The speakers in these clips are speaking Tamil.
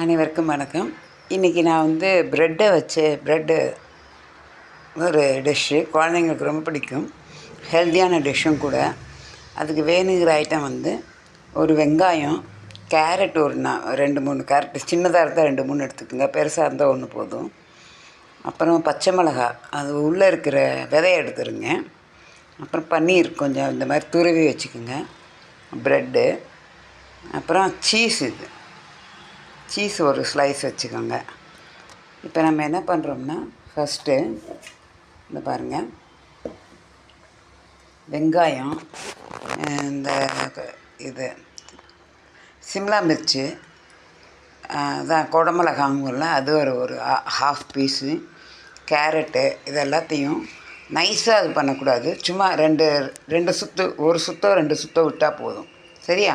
அனைவருக்கும் வணக்கம். இன்றைக்கி நான் வந்து ப்ரெட்டை வச்சு ப்ரெட்டு ஒரு டிஷ்ஷு குழந்தைங்களுக்கு ரொம்ப பிடிக்கும். ஹெல்த்தியான டிஷ்ஷும் கூட. அதுக்கு வேணுங்கிற ஐட்டம் வந்து ஒரு வெங்காயம் கேரட் ஒரு நா ரெண்டு மூணு கேரட் சின்னதாக இருந்தால் ரெண்டு மூணு எடுத்துக்கோங்க. பெருசாக இருந்தால் ஒன்று போதும். அப்புறம் பச்சை மிளகா அது உள்ளே இருக்கிற விதையை எடுத்துருங்க. அப்புறம் பன்னீர் கொஞ்சம் இந்த மாதிரி துருவி வச்சுக்கோங்க. ப்ரெட்டு அப்புறம் சீஸ் இது. சீஸ் ஒரு ஸ்லைஸ் வச்சுக்கோங்க. இப்போ நம்ம என்ன பண்ணுறோம்னா ஃபஸ்ட்டு இந்த பாருங்கள் வெங்காயம் இந்த இது சிம்லா மிர்ச்சி அதான் குடமிளகாங்கும்ல அது ஒரு ஒரு ஹாஃப் பீஸு கேரட்டு இது எல்லாத்தையும் நைஸாக இது பண்ணக்கூடாது. சும்மா ரெண்டு ரெண்டு சுத்து ஒரு சுத்தோ ரெண்டு சுத்தோ விட்டால் போதும். சரியா?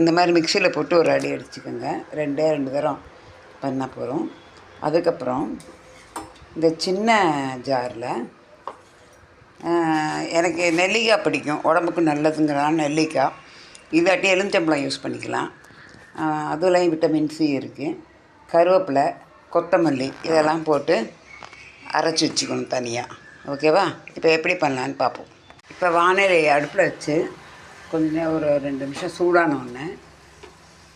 இந்த மாதிரி மிக்சியில் போட்டு ஒரு அடி அடிச்சுக்கோங்க. ரெண்டே ரெண்டு தரம் பண்ணால் போதும். அதுக்கப்புறம் இந்த சின்ன ஜாரில் எனக்கு நெல்லிக்காய் பிடிக்கும். உடம்புக்கு நல்லதுங்கிறனால நெல்லிக்காய். இதாட்டி எலுமிச்சம்பழம் யூஸ் பண்ணிக்கலாம். அதுலேயும் விட்டமின் சி இருக்குது கருவேப்பிலை கொத்தமல்லி இதெல்லாம் போட்டு அரைச்சி வச்சுக்கணும் தனியாக ஓகேவா? இப்போ எப்படி பண்ணலான்னு பார்ப்போம். இப்போ வானிலை அடுப்பில் வச்சு கொஞ்ச நேரம் ஒரு ரெண்டு நிமிஷம் சூடான உடனே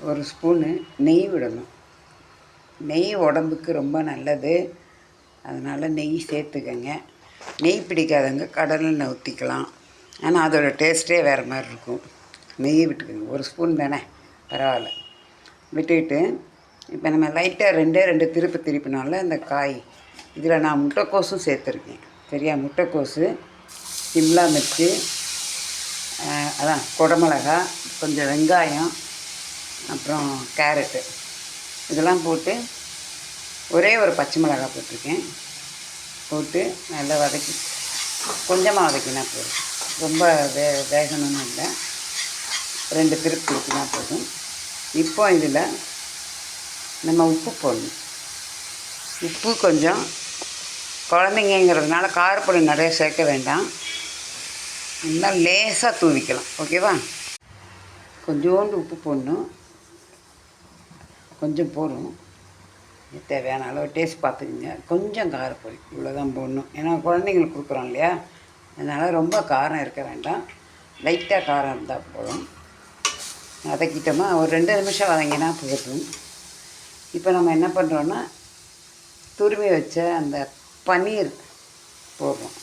ஒரு ஸ்பூனு நெய் விடணும். நெய் உடம்புக்கு ரொம்ப நல்லது. அதனால் நெய் சேர்த்துக்கங்க. நெய் பிடிக்காதவங்க கடலெண்ணெய் ஊற்றிக்கலாம் ஆனால் அதோடய டேஸ்ட்டே வேறு மாதிரி இருக்கும். நெய் விட்டுக்கோங்க. ஒரு ஸ்பூன் தானே? பரவாயில்ல. விட்டுக்கிட்டு இப்போ நம்ம லைட்டாக ரெண்டே ரெண்டு திருப்பு திருப்பினால இந்த காய். இதில் நான் முட்டைக்கோஸும் சேர்த்துருக்கேன். சரியா? முட்டைக்கோஸு சிம்லா மிர்ச்சி அதான் குடமிளகா கொஞ்சம் வெங்காயம் அப்புறம் கேரட்டு. இதெல்லாம் போட்டு ஒரே ஒரு பச்சை மிளகா போட்டிருக்கேன். போட்டு நல்லா வதக்கி கொஞ்சமாக வதக்கினா போதும். ரொம்ப வே வேகணும்னு இல்லை. ரெண்டு திருப்பி கொடுத்தினா போதும். இப்போ இதில் நம்ம உப்பு போடணும். உப்பு கொஞ்சம் குழந்தைங்கிறதுனால காரப்பொடி நிறைய சேர்க்க வேண்டாம். நல்லா லேசாக தூவிக்கலாம். ஓகேவா? கொஞ்சோண்டு உப்பு போடணும். கொஞ்சம் போடும் தேவையான அளவு டேஸ்ட் பார்த்துக்குங்க. கொஞ்சம் காரப்பொடி இவ்வளோதான் போடணும். ஏன்னா குழந்தைங்களுக்கு கொடுக்குறோம் இல்லையா? அதனால் ரொம்ப காரம் இருக்க வேண்டாம். லைட்டாக காரம் இருந்தால் போதும். வதக்கிட்டோமா? ஒரு ரெண்டு நிமிஷம் வதங்கினா போதும். இப்போ நம்ம என்ன பண்ணுறோன்னா துருவி வச்ச அந்த பன்னீர் போடுறோம்.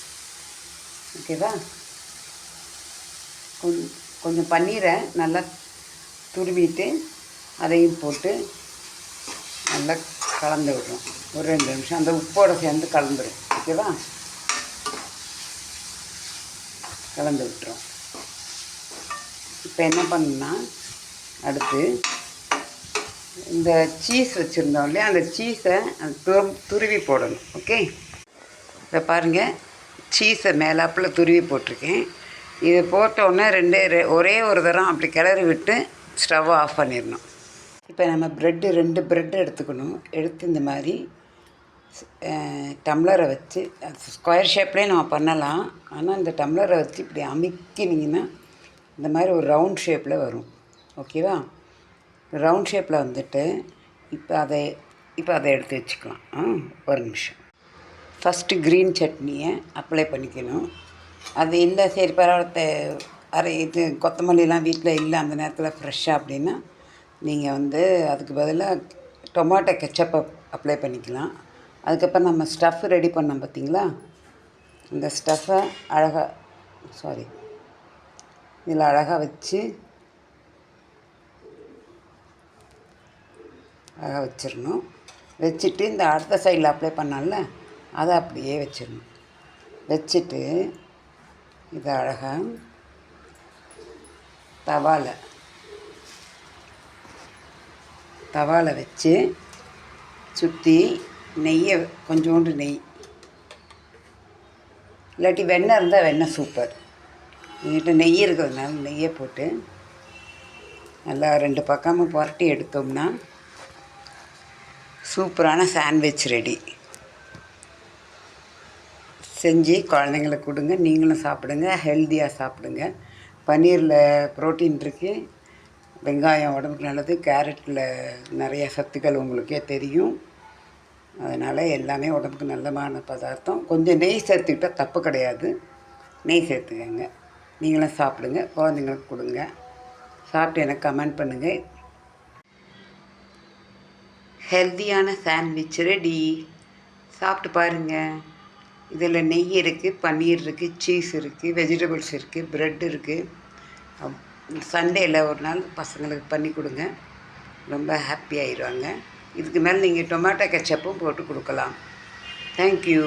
ஓகேவா? கொஞ்சம் கொஞ்சம் பன்னீரை நல்லா துருவிட்டு அதையும் போட்டு நல்லா கலந்து விடுறோம் ஒரு ரெண்டு நிமிஷம். அந்த உப்போடு சேர்ந்து கலந்துடும் ஓகேவா? கலந்து விட்டுறோம் இப்போ என்ன பண்ணுன்னா அடுத்து இந்த சீஸ் வச்சுருந்தோம் இல்லையா? அந்த சீஸை துரு துருவி போடணும். ஓகே? இதை பாருங்கள் சீஸை மேலாப்பில் துருவி போட்டிருக்கேன். இது போட்ட உடனே ரெண்டே ரெ- ஒரே ஒரு தரம் அப்படி கிளறி விட்டு ஸ்டவ் ஆஃப் பண்ணிடணும். இப்போ நம்ம ப்ரெட்டு ரெண்டு ப்ரெட் எடுத்துக்கணும். எடுத்து இந்த மாதிரி டம்ளரை வச்சு ஸ்கொயர் ஷேப்லேயே நம்ம பண்ணலாம். ஆனால் இந்த டம்ளரை வச்சு இப்படி அமைக்கினீங்கன்னா இந்த மாதிரி ஒரு ரவுண்ட் ஷேப்பில் வரும். ஓகேவா ரவுண்ட் ஷேப்பில் வந்துட்டு இப்போ அதை இப்போ அதை எடுத்து வச்சுக்கலாம். ஆ ஒரு நிமிஷம். ஃபஸ்ட்டு க்ரீன் சட்னியை அப்ளை பண்ணிக்கணும். அது இல்லை சரி பரவாயில்ல அரை இது கொத்தமல்லிலாம் வீட்டில் இல்லை அந்த நேரத்தில் ஃப்ரெஷ்ஷாக அப்படின்னா நீங்கள் வந்து அதுக்கு பதிலாக டொமாட்டோ கெச்சப்பை அப்ளை பண்ணிக்கலாம். அதுக்கப்புறம் நம்ம ஸ்டஃப் ரெடி பண்ணோம் பார்த்தீங்களா? இந்த ஸ்டஃப்பை அழகாக சாரி இதில் அழகாக வச்சு அழகாக வச்சிடணும். வச்சுட்டு இந்த அடுத்த சைடில் அப்ளை பண்ணால அதை அப்படியே வச்சிடணும். வச்சுட்டு இது அழகாக தவாலை. தவாலை வச்சு சுற்றி நெய்யை கொஞ்சோண்டு நெய். இல்லாட்டி வெண்ணெய் இருந்தால் வெண்ணெய் சூப்பர். எங்கிட்ட நெய் இருக்கிறதுனால நெய்யை போட்டு நல்லா ரெண்டு பக்கமும் புரட்டி எடுத்தோம்னா சூப்பரான சாண்ட்விச் ரெடி செஞ்சு குழந்தைங்களுக்கு கொடுங்க. நீங்களும் சாப்பிடுங்க. ஹெல்த்தியாக சாப்பிடுங்க. பன்னீரில் ப்ரோட்டீன் இருக்குது வெங்காயம் உடம்புக்கு நல்லது. கேரட்டில் நிறைய சத்துக்கள் உங்களுக்கே தெரியும். அதனால் எல்லாமே உடம்புக்கு நல்லமான பதார்த்தம். கொஞ்சம் நெய் சேர்த்துக்கிட்டால் தப்பு கிடையாது. நெய் சேர்த்துக்கங்க. நீங்களும் சாப்பிடுங்க. குழந்தைங்களுக்கு கொடுங்க. சாப்பிட்டு எனக்கு கமெண்ட் பண்ணுங்கள் ஹெல்த்தியான சாண்ட்விச் ரெடி சாப்பிட்டு பாருங்கள் இதில் நெய் இருக்குது பன்னீர் இருக்குது சீஸ் இருக்குது வெஜிடபிள்ஸ் இருக்குது ப்ரெட் இருக்குது. சண்டேயில் ஒரு நாள் பசங்களுக்கு பண்ணி கொடுங்க. ரொம்ப ஹாப்பி ஆயிடுவாங்க. இதுக்கு மேலே நீங்கள் டொமேட்டோ கெச்சப்பும் போட்டு கொடுக்கலாம். தேங்க்யூ